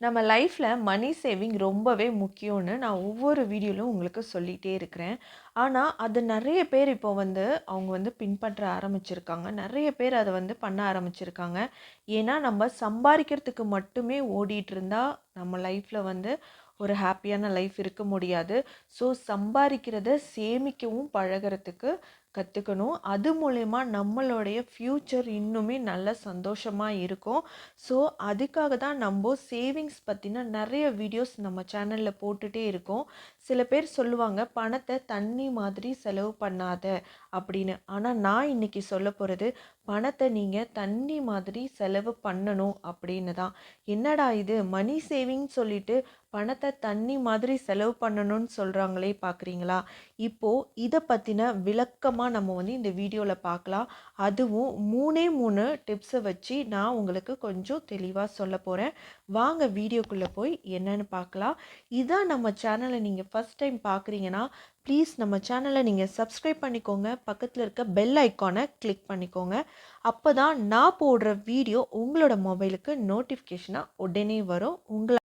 நம்ம லைஃப்பில் மணி சேவிங் ரொம்பவே முக்கியம்னு நான் ஒவ்வொரு வீடியோவிலும் உங்களுக்கு சொல்லிகிட்டே இருக்கிறேன். ஆனால் அது நிறைய பேர் இப்போ வந்து அவங்க வந்து பின்பற்ற ஆரம்பிச்சிருக்காங்க. நிறைய பேர் அதை வந்து பண்ண ஆரம்பிச்சிருக்காங்க. ஏன்னா நம்ம சம்பாதிக்கிறதுக்கு மட்டுமே ஓடிட்டு இருந்தால் நம்ம லைஃப்பில் வந்து ஒரு ஹாப்பியான லைஃப் இருக்க முடியாது. ஸோ சம்பாதிக்கிறத சேமிக்கவும் பழகிறதுக்கு கற்றுக்கணும் அது மூலயமா நம்மளுடைய ஃப்யூச்சர் இன்னுமே நல்ல சந்தோஷமாக இருக்கும். ஸோ அதுக்காக தான் நம்ம சேவிங்ஸ் பற்றின நிறைய வீடியோஸ் நம்ம சேனலில் போட்டுகிட்டே இருக்கோம். சில பேர் சொல்லுவாங்க பணத்தை தண்ணி மாதிரி செலவு பண்ணாத அப்படின்னு. ஆனால் நான் இன்றைக்கி சொல்ல போகிறது பணத்தை நீங்கள் தண்ணி மாதிரி செலவு பண்ணணும் அப்படின்னு தான். என்னடா இது? மணி சேவிங் சொல்லிட்டு பணத்தை தண்ணி மாதிரி செலவு பண்ணணும்னு சொல்கிறாங்களே பார்க்குறீங்களா இப்போது இதை பற்றின விளக்கமாக நம்ம வந்து இந்த வீடியோவில் பார்க்கலாம் அதுவும் மூணே மூணு டிப்ஸை வச்சு நான் உங்களுக்கு கொஞ்சம் தெளிவாக சொல்ல போகிறேன் வாங்க வீடியோக்குள்ளே போய் என்னென்னு பார்க்கலாம் இதான் நம்ம சேனலை நீங்கள் ஃபஸ்ட் டைம் பார்க்குறீங்கன்னா ப்ளீஸ் நம்ம சேனலை நீங்கள் சப்ஸ்கிரைப் பண்ணிக்கோங்க. பக்கத்தில் இருக்க பெல் ஐக்கானை கிளிக் பண்ணிக்கோங்க. அப்போ தான் நான் போடுற வீடியோ உங்களோட மொபைலுக்கு நோட்டிஃபிகேஷனாக உடனே வரும். உங்களை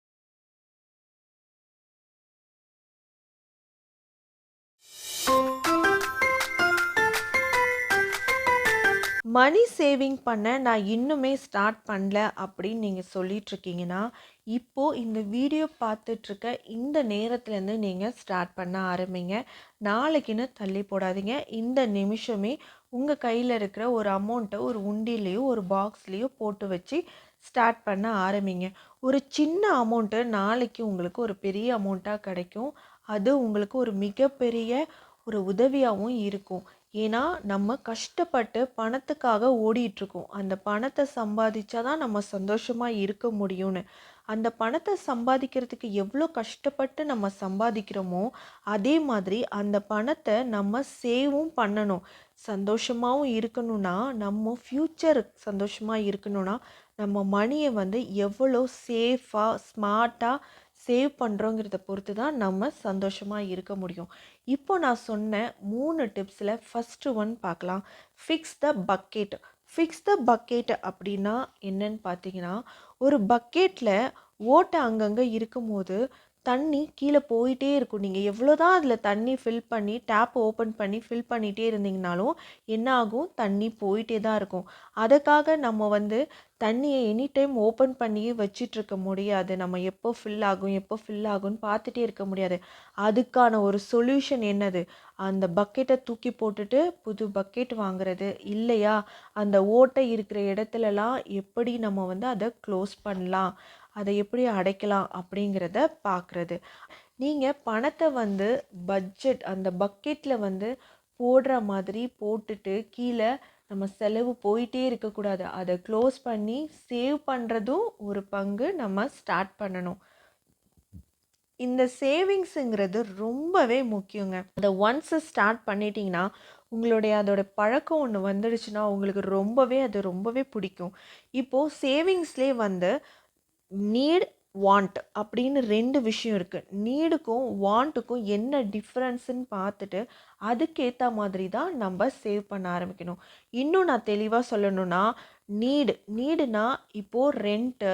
மணி சேவிங் பண்ண நான் இன்னுமே ஸ்டார்ட் பண்ணல அப்படின்னு நீங்கள் சொல்லிகிட்ருக்கீங்கன்னா இப்போது இந்த வீடியோ பார்த்துட்ருக்க இந்த நேரத்துலேருந்து நீங்கள் ஸ்டார்ட் பண்ண ஆரம்பிங்க. நாளைக்குன்னு தள்ளி போடாதீங்க. இந்த நிமிஷமே உங்கள் கையில் இருக்கிற ஒரு அமௌண்ட்டை ஒரு உண்டிலேயோ ஒரு பாக்ஸ்லேயோ போட்டு வச்சு ஸ்டார்ட் பண்ண ஆரம்பிங்க. ஒரு சின்ன அமௌண்ட்டு நாளைக்கு உங்களுக்கு ஒரு பெரிய அமௌண்ட்டாக கிடைக்கும். அது உங்களுக்கு ஒரு மிகப்பெரிய ஒரு உதவியாகவும் இருக்கும். ஏன்னா நம்ம கஷ்டப்பட்டு பணத்துக்காக ஓடிட்டுருக்கோம். அந்த பணத்தை சம்பாதிச்சா தான் நம்ம சந்தோஷமாக இருக்க முடியும்னு. அந்த பணத்தை சம்பாதிக்கிறதுக்கு எவ்வளோ கஷ்டப்பட்டு நம்ம சம்பாதிக்கிறோமோ அதே மாதிரி அந்த பணத்தை நம்ம சேவும் பண்ணணும். சந்தோஷமாகவும் இருக்கணும்னா நம்ம ஃப்யூச்சர் சந்தோஷமாக இருக்கணும்னா நம்ம மணியை வந்து எவ்வளோ சேஃபாக ஸ்மார்ட்டாக சேவ் பண்ணுறோங்கிறத பொறுத்து தான் நம்ம சந்தோஷமாக இருக்க முடியும். இப்போ நான் சொன்ன மூணு டிப்ஸில் ஃபஸ்ட்டு ஒன் பார்க்கலாம். Fix the bucket fix the bucket அப்படின்னா என்னன்னு பார்த்தீங்கன்னா ஒரு பக்கெட்டில் ஓட்டை அங்கங்கே இருக்கும்போது தண்ணி கீழே போயிட்டே இருக்கும். நீங்கள் எவ்வளோ தான் அதில் தண்ணி ஃபில் பண்ணி டேப் ஓப்பன் பண்ணி ஃபில் பண்ணிகிட்டே இருந்தீங்கனாலும் என்ன ஆகும் தண்ணி போயிட்டே தான் இருக்கும். அதுக்காக நம்ம வந்து தண்ணியை எனி டைம் ஓப்பன் பண்ணியே வச்சிட்ருக்க முடியாது. நம்ம எப்போ ஃபில் ஆகும் எப்போ ஃபில் ஆகும்னு பார்த்துட்டே இருக்க முடியாது. அதுக்கான ஒரு சொல்யூஷன் என்னது? அந்த பக்கெட்டை தூக்கி போட்டுட்டு புது பக்கெட் வாங்குறது. இல்லையா? அந்த ஓட்டை இருக்கிற இடத்துலலாம் எப்படி நம்ம வந்து அதை க்ளோஸ் பண்ணலாம்? அதை எப்படி அடைக்கலாம் அப்படிங்கிறத பார்க்குறது. நீங்கள் பணத்தை வந்து பட்ஜெட் அந்த பக்கெட்டில் வந்து போடுற மாதிரி போட்டுட்டு கீழே நம்ம செலவு போயிட்டே இருக்கக்கூடாது. அதை க்ளோஸ் பண்ணி சேவ் பண்ணுறதும் ஒரு பங்கு நம்ம ஸ்டார்ட் பண்ணணும். இந்த சேவிங்ஸுங்கிறது ரொம்பவே முக்கியங்க. அதை ஒன்ஸ் ஸ்டார்ட் பண்ணிட்டீங்கன்னா உங்களுடைய அதோட பழக்கம் ஒன்று வந்துடுச்சுன்னா உங்களுக்கு ரொம்பவே அது ரொம்பவே பிடிக்கும். இப்போது சேவிங்ஸ்லேயே வந்து நீட் வாண்ட் அப்படின்னு ரெண்டு விஷயம் இருக்குது நீடுக்கும் வாண்ட்டுக்கும் என்ன டிஃப்ரென்ஸுன்னு பார்த்துட்டு அதுக்கேற்ற மாதிரி தான் நம்ம சேவ் பண்ண ஆரம்பிக்கணும். இன்னும் நான் தெளிவாக சொல்லணும்னா நீடு நீடுனா இப்போது ரெண்ட்டு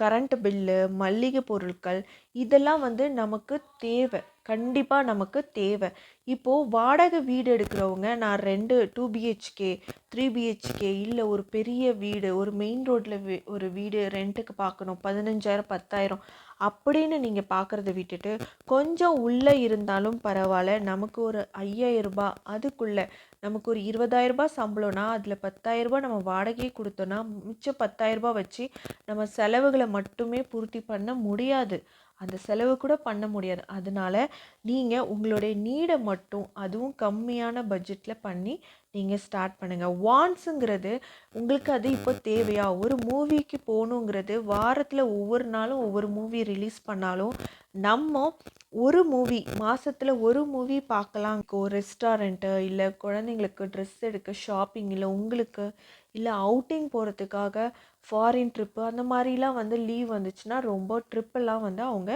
கரண்ட் பில்லு மல்லிகை பொருட்கள் இதெல்லாம் வந்து நமக்கு தேவை. கண்டிப்பாக நமக்கு தேவை. இப்போது வாடகை வீடு எடுக்கிறவங்க நான் ரெண்டு டூ பிஹெச்கே த்ரீ பிஹெச்கே இல்லை ஒரு பெரிய வீடு ஒரு மெயின் ரோட்டில் ஒரு வீடு ரெண்ட்டுக்கு பார்க்கணும் பதினஞ்சாயிரம் பத்தாயிரம் அப்படின்னு நீங்கள் பார்க்குறத விட்டுட்டு கொஞ்சம் உள்ளே இருந்தாலும் பரவாயில்ல நமக்கு ஒரு ஐயாயிரரூபா அதுக்குள்ளே நமக்கு ஒரு இருபதாயிரரூபா சம்பளம்னா அதில் பத்தாயிரரூபா நம்ம வாடகையே கொடுத்தோன்னா மிச்சம் பத்தாயிரரூபா வச்சு நம்ம செலவுகளை மட்டுமே பூர்த்தி பண்ண முடியாது. அந்த செலவு கூட பண்ண முடியாது. அதனால நீங்கள் உங்களுடைய நீடை மட்டும் அதுவும் கம்மியான பட்ஜெட்டில் பண்ணி நீங்கள் ஸ்டார்ட் பண்ணுங்கள் வான்ஸுங்கிறது உங்களுக்கு அது இப்போ தேவையா? ஒரு மூவிக்கு போகணுங்கிறது வாரத்தில் ஒவ்வொரு நாளும் ஒவ்வொரு மூவி ரிலீஸ் பண்ணாலும் நம்ம ஒரு மூவி மாதத்தில் ஒரு மூவி பார்க்கலாம். ரெஸ்டாரண்ட்டு இல்லை குழந்தைங்களுக்கு ட்ரெஸ் எடுக்க ஷாப்பிங் இல்லை உங்களுக்கு இல்லை அவுட்டிங் போகிறதுக்காக ஃபாரின் ட்ரிப்பு அந்த மாதிரிலாம் வந்து லீவ் வந்துச்சுன்னா ரொம்ப ட்ரிப்பெல்லாம் வந்து அவங்க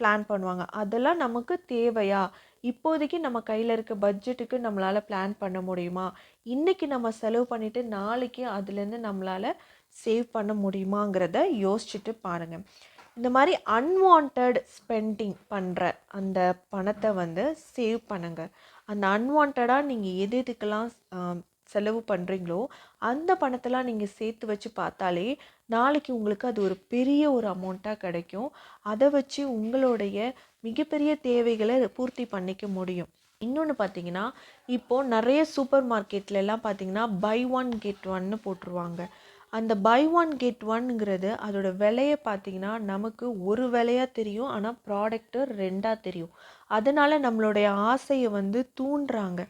பிளான் பண்ணுவாங்க. அதெல்லாம் நமக்கு தேவையா? இப்போதைக்கு நம்ம கையில் இருக்க பட்ஜெட்டுக்கு நம்மளால் பிளான் பண்ண முடியுமா? இன்றைக்கி நம்ம செலவு பண்ணிவிட்டு நாளைக்கு அதுலேருந்து நம்மளால் சேவ் பண்ண முடியுமாங்கிறத யோசிச்சுட்டு பாருங்கள் இந்த மாதிரி அன்வான்ட் ஸ்பெண்டிங் பண்ணுற அந்த பணத்தை வந்து சேவ் பண்ணுங்கள் அந்த அன்வான்டாக நீங்கள் எது எதுக்கெல்லாம் செலவு பண்ணுறீங்களோ அந்த பணத்தெல்லாம் நீங்கள் சேர்த்து வச்சு பார்த்தாலே நாளைக்கு உங்களுக்கு அது ஒரு பெரிய ஒரு அமௌண்ட்டாக கிடைக்கும். அதை வச்சு உங்களுடைய மிகப்பெரிய தேவைகளை பூர்த்தி பண்ணிக்க முடியும். இன்னொன்று பார்த்தீங்கன்னா இப்போது நிறைய சூப்பர் மார்க்கெட்லலாம் பார்த்தீங்கன்னா பை ஒன் கெட் ஒன்னு போட்டுருவாங்க. அந்த பை ஒன் கெட் ஒன்ங்கிறது அதோட விலையை பார்த்தீங்கன்னா நமக்கு ஒரு விலையாக தெரியும் ஆனால் ப்ராடக்ட்டு ரெண்டாக தெரியும். அதனால் நம்மளுடைய ஆசையை வந்து தூண்டுறாங்க.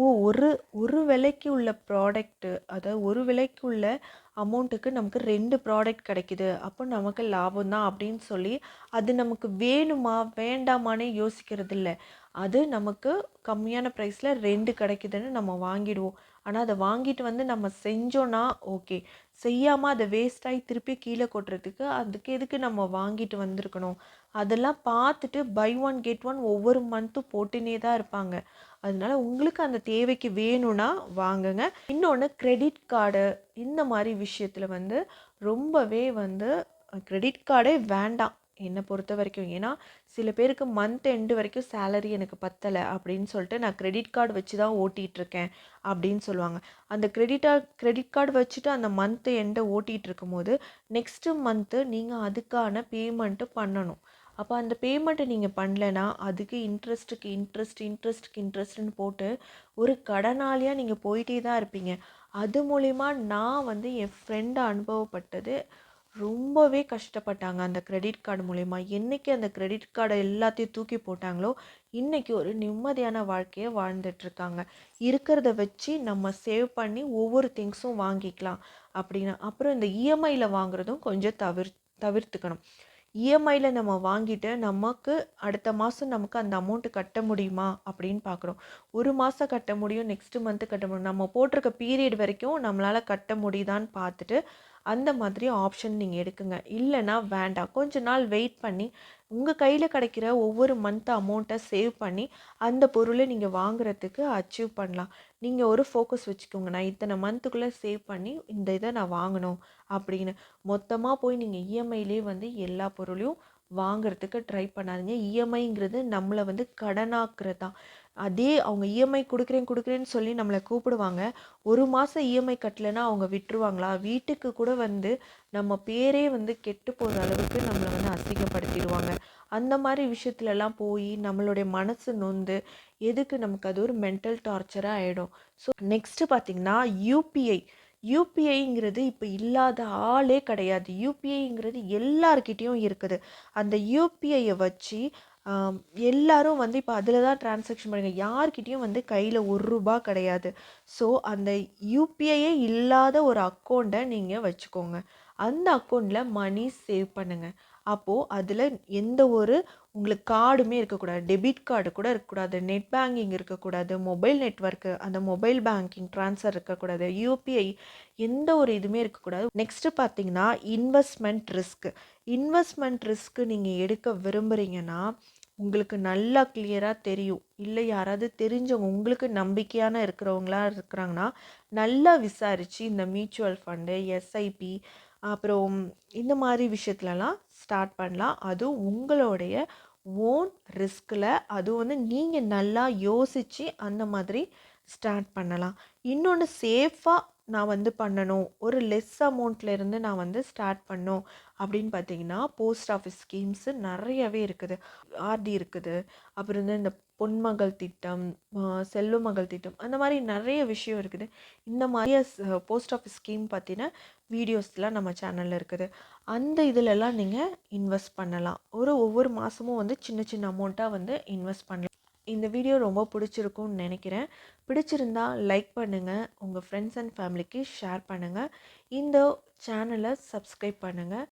ஓ ஒரு ஒரு விலைக்கு உள்ள ப்ராடக்ட்டு அதாவது ஒரு விலைக்கு உள்ள அமௌண்ட்டுக்கு நமக்கு ரெண்டு ப்ராடக்ட் கிடைக்குது அப்போ நமக்கு லாபம் தான் அப்படின்னு சொல்லி அது நமக்கு வேணுமா வேண்டாமான்னு யோசிக்கிறது இல்லை அது நமக்கு கம்மியான ப்ரைஸில் ரெண்டு கிடைக்குதுன்னு நம்ம வாங்கிடுவோம். ஆனால் அதை வாங்கிட்டு வந்து நம்ம செஞ்சோன்னா ஓகே. செய்யாமல் அதை வேஸ்ட்டாகி திருப்பி கீழே கொட்டுறதுக்கு அதுக்கு எதுக்கு நம்ம வாங்கிட்டு வந்திருக்கணும்? அதெல்லாம் பார்த்துட்டு பை ஒன் கெட் ஒன் ஒவ்வொரு மந்த்தும் போட்டுனே தான் இருப்பாங்க. அதனால உங்களுக்கு அந்த தேவைக்கு வேணும்னா வாங்குங்க. இன்னொன்று கிரெடிட் கார்டு இந்த மாதிரி விஷயத்தில் வந்து ரொம்பவே வந்து கிரெடிட் கார்டே வேண்டாம். என்னை பொறுத்த வரைக்கும். ஏன்னா சில பேருக்கு மந்த் எண்டு வரைக்கும் சேலரி எனக்கு பத்தலை அப்படின்னு சொல்லிட்டு நான் கிரெடிட் கார்டு வச்சு தான் ஓட்டிகிட்டு இருக்கேன் அப்படின்னு சொல்லுவாங்க. அந்த கிரெடிட்டா கிரெடிட் கார்டு வச்சுட்டு அந்த மந்த் எண்டை ஓட்டிகிட்டு இருக்கும்போது நெக்ஸ்ட்டு மந்த்து நீங்கள் அதுக்கான பேமெண்ட்டு பண்ணணும். அப்போ அந்த பேமெண்ட்டை நீங்கள் பண்ணலைன்னா அதுக்கு இன்ட்ரெஸ்ட்டுக்கு இன்ட்ரெஸ்ட் இன்ட்ரெஸ்ட்டுக்கு இன்ட்ரெஸ்ட்னு போட்டு ஒரு கடனாளியாக நீங்கள் போயிட்டே தான் இருப்பீங்க. அது மூலிமா நான் வந்து என் ஃப்ரெண்டு அனுபவப்பட்டது. ரொம்பவே கஷ்டப்பட்டாங்க. அந்த கிரெடிட் கார்டு மூலிமா என்னைக்கு அந்த கிரெடிட் கார்டை எல்லாத்தையும் தூக்கி போட்டாங்களோ இன்னைக்கு ஒரு நிம்மதியான வாழ்க்கையை வாழ்ந்துட்டுருக்காங்க இருக்கிறத வச்சு நம்ம சேவ் பண்ணி ஒவ்வொரு திங்ஸும் வாங்கிக்கலாம். அப்படின்னு அப்புறம் இந்த இஎம்ஐயில் வாங்குறதும் கொஞ்சம் தவிர் தவிர்த்துக்கணும். இஎம்ஐயில் நம்ம வாங்கிட்டு நமக்கு அடுத்த மாதம் நமக்கு அந்த அமௌண்ட்டு கட்ட முடியுமா அப்படின்னு பார்க்குறோம் ஒரு மாதம் கட்ட முடியும் நெக்ஸ்ட்டு மந்த்து கட்ட முடியும். நம்ம போட்டிருக்க பீரியட் வரைக்கும் நம்மளால் கட்ட முடியுதான்னு பார்த்துட்டு அந்த மாதிரி ஆப்ஷன் நீங்கள் எடுக்குங்க. இல்லைன்னா வேண்டாம். கொஞ்ச நாள் வெயிட் பண்ணி உங்கள் கையில் கிடைக்கிற ஒவ்வொரு மந்த் அமௌண்ட்டை சேவ் பண்ணி அந்த பொருளை நீங்கள் வாங்குறதுக்கு அச்சீவ் பண்ணலாம். நீங்கள் ஒரு ஃபோக்கஸ் வச்சுக்கோங்க. நான் இத்தனை மந்த்துக்குள்ளே சேவ் பண்ணி இந்த இதை நான் வாங்கணும் அப்படின்னு. மொத்தமாக போய் நீங்கள் இஎம்ஐலே வந்து எல்லா பொருளையும் வாங்குறதுக்கு ட்ரை பண்ணாதீங்க. இஎம்ஐங்கிறது நம்மளை வந்து கடனாக்குறது. தான் அதே அவங்க இஎம்ஐ கொடுக்குறேன் கொடுக்குறேன்னு சொல்லி நம்மளை கூப்பிடுவாங்க. ஒரு மாதம் இஎம்ஐ கட்டலைன்னா அவங்க விட்டுருவாங்களா? வீட்டுக்கு கூட வந்து நம்ம பேரே வந்து கெட்டு போகிற அளவுக்கு நம்மளை வந்து அசிங்கப்படுத்திடுவாங்க. அந்த மாதிரி விஷயத்துலலாம் போய் நம்மளுடைய மனசு நொந்து எதுக்கு நமக்கு அது ஒரு மென்டல் டார்ச்சராக ஆகிடும் ஸோ நெக்ஸ்ட்டு பார்த்திங்கன்னா யூபிஐ யூபிஐங்கிறது இப்போ இல்லாத ஆளே கிடையாது. யூபிஐங்கிறது எல்லார்கிட்டேயும் இருக்குது. அந்த யூபிஐயை வச்சு எல்லாரும் வந்து இப்போ அதில் தான் டிரான்சாக்ஷன் பண்ணுங்க. யார்கிட்டயும் வந்து கையில் ஒரு ரூபா கிடையாது. ஸோ அந்த யூபிஐயே இல்லாத ஒரு அக்கௌண்ட்டை நீங்கள் வச்சுக்கோங்க. அந்த அக்கௌண்ட்டில் மணி சேவ் பண்ணுங்கள் அப்போது அதில் எந்த ஒரு உங்களுக்கு கார்டுமே இருக்கக்கூடாது. டெபிட் கார்டு கூட இருக்கக்கூடாது. நெட் பேங்கிங் இருக்கக்கூடாது. மொபைல் நெட்வொர்க்கு அந்த மொபைல் பேங்கிங் ட்ரான்ஸ்ஃபர் இருக்கக்கூடாது. யூபிஐ எந்த ஒரு இதுவுமே இருக்கக்கூடாது. நெக்ஸ்ட்டு பார்த்தீங்கன்னா இன்வெஸ்ட்மெண்ட் ரிஸ்க் இன்வெஸ்ட்மெண்ட் ரிஸ்க்கு நீங்கள் எடுக்க விரும்புகிறீங்கன்னா உங்களுக்கு நல்லா கிளியராக தெரியும். இல்லை யாராவது தெரிஞ்சவங்க உங்களுக்கு நம்பிக்கையான இருக்கிறவங்களா இருக்கிறாங்கன்னா நல்லா விசாரித்து இந்த மியூச்சுவல் ஃபண்டு எஸ்ஐபி அப்புறம் இந்த மாதிரி விஷயத்துலலாம் ஸ்டார்ட் பண்ணலாம். அதுவும் உங்களுடைய ஓன் ரிஸ்கில் அது வந்து நீங்கள் நல்லா யோசித்து அந்த மாதிரி ஸ்டார்ட் பண்ணலாம். இன்னொன்று சேஃபாக நான் வந்து பண்ணணும். ஒரு லெஸ் அமௌண்ட்லேருந்து நான் வந்து ஸ்டார்ட் பண்ணோம். அப்படின்னு பார்த்தீங்கன்னா போஸ்ட் ஆஃபீஸ் ஸ்கீம்ஸு நிறையவே இருக்குது. ஆர்டி இருக்குது. அப்புறம் வந்து இந்த பொன்மகள் திட்டம் ஆஹ் செல்வ மகள் திட்டம் அந்த மாதிரி நிறைய விஷயம் இருக்குது. இந்த மாதிரி போஸ்ட் ஆஃபீஸ் ஸ்கீம் பார்த்தீங்கன்னா வீடியோஸ்லாம் நம்ம சேனலில் இருக்குது. அந்த இதிலெல்லாம் நீங்கள் இன்வெஸ்ட் பண்ணலாம். ஒரு ஒவ்வொரு மாதமும் வந்து சின்ன சின்ன அமௌண்ட்டாக வந்து இன்வெஸ்ட் பண்ணலாம். இந்த வீடியோ ரொம்ப பிடிச்சிருக்கும்னு நினைக்கிறேன். பிடிச்சிருந்தா லைக் பண்ணுங்கள் உங்கள் ஃப்ரெண்ட்ஸ் அண்ட் ஃபேமிலிக்கு ஷேர் பண்ணுங்கள் இந்த சேனலை சப்ஸ்கிரைப் பண்ணுங்கள்